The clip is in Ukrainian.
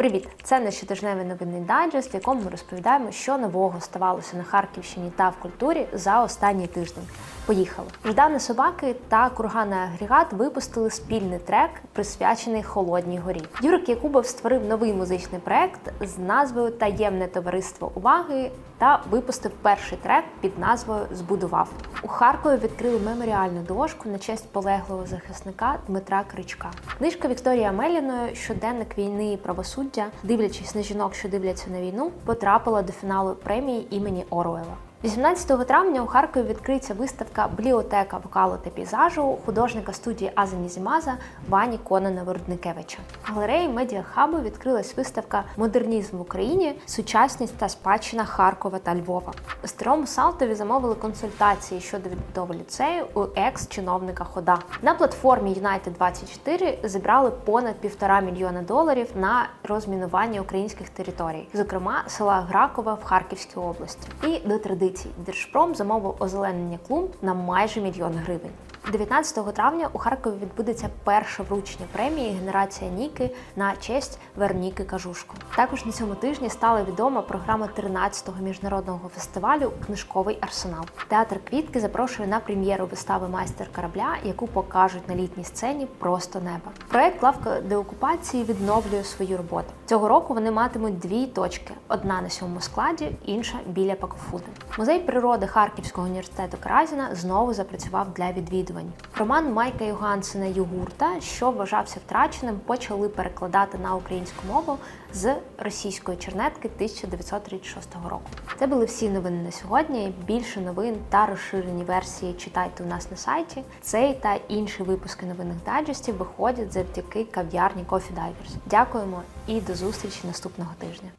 Привіт! Це наш щотижневий новинний дайджест, в якому ми розповідаємо, що нового ставалося на Харківщині та в культурі за останній тиждень. Поїхали! Ждани собаки та курганний агрегат випустили спільний трек, присвячений Холодній горі. Юрик Якубов створив новий музичний проект з назвою Таємне товариство уваги та випустив перший трек під назвою Збудував. У Харкові відкрили меморіальну дошку на честь полеглого захисника Дмитра Кричка. Книжка Вікторії Амеліної Щоденник війни і правосуддя, дивлячись на жінок, що дивляться на війну, потрапила до фіналу премії імені Оруела. 18 травня у Харкові відкриється виставка Бліотека вокалу та пейзажу художника студії Азані Зімаза Вані Конана Воротникевича. В галереї медіахабу відкрилась виставка Модернізм в Україні, сучасність та спадщина Харкова та Львова. У старому Салтові замовили консультації щодо відбудови ліцею у екс-чиновника Хода. На платформі United 24 зібрали понад півтора мільйона доларів на розмінування українських територій, зокрема села Гракова в Харківській області. І до традицій Держпром замовив озеленення клумб на майже мільйон гривень. 19 травня у Харкові відбудеться перше вручення премії Генерація Ніки на честь Вероніки Кажушко. Також на цьому тижні стала відома програма 13-го міжнародного фестивалю Книжковий арсенал. Театр Квітки запрошує на прем'єру вистави Майстер корабля, яку покажуть на літній сцені просто неба. Проект Лавка деокупації відновлює свою роботу. Цього року вони матимуть дві точки: одна на сьомому складі, інша біля Пакофуди. Музей природи Харківського університету Кразіна знову запрацював для відвідувань. Роман Майка Йогансена Югурта, що вважався втраченим, почали перекладати на українську мову з російської чернетки 1936 року. Це були всі новини на сьогодні. Більше новин та розширені версії читайте у нас на сайті. Цей та інші випуски новинних дайджестів виходять завдяки кав'ярні Coffee Divers. Дякуємо і до зустрічі наступного тижня.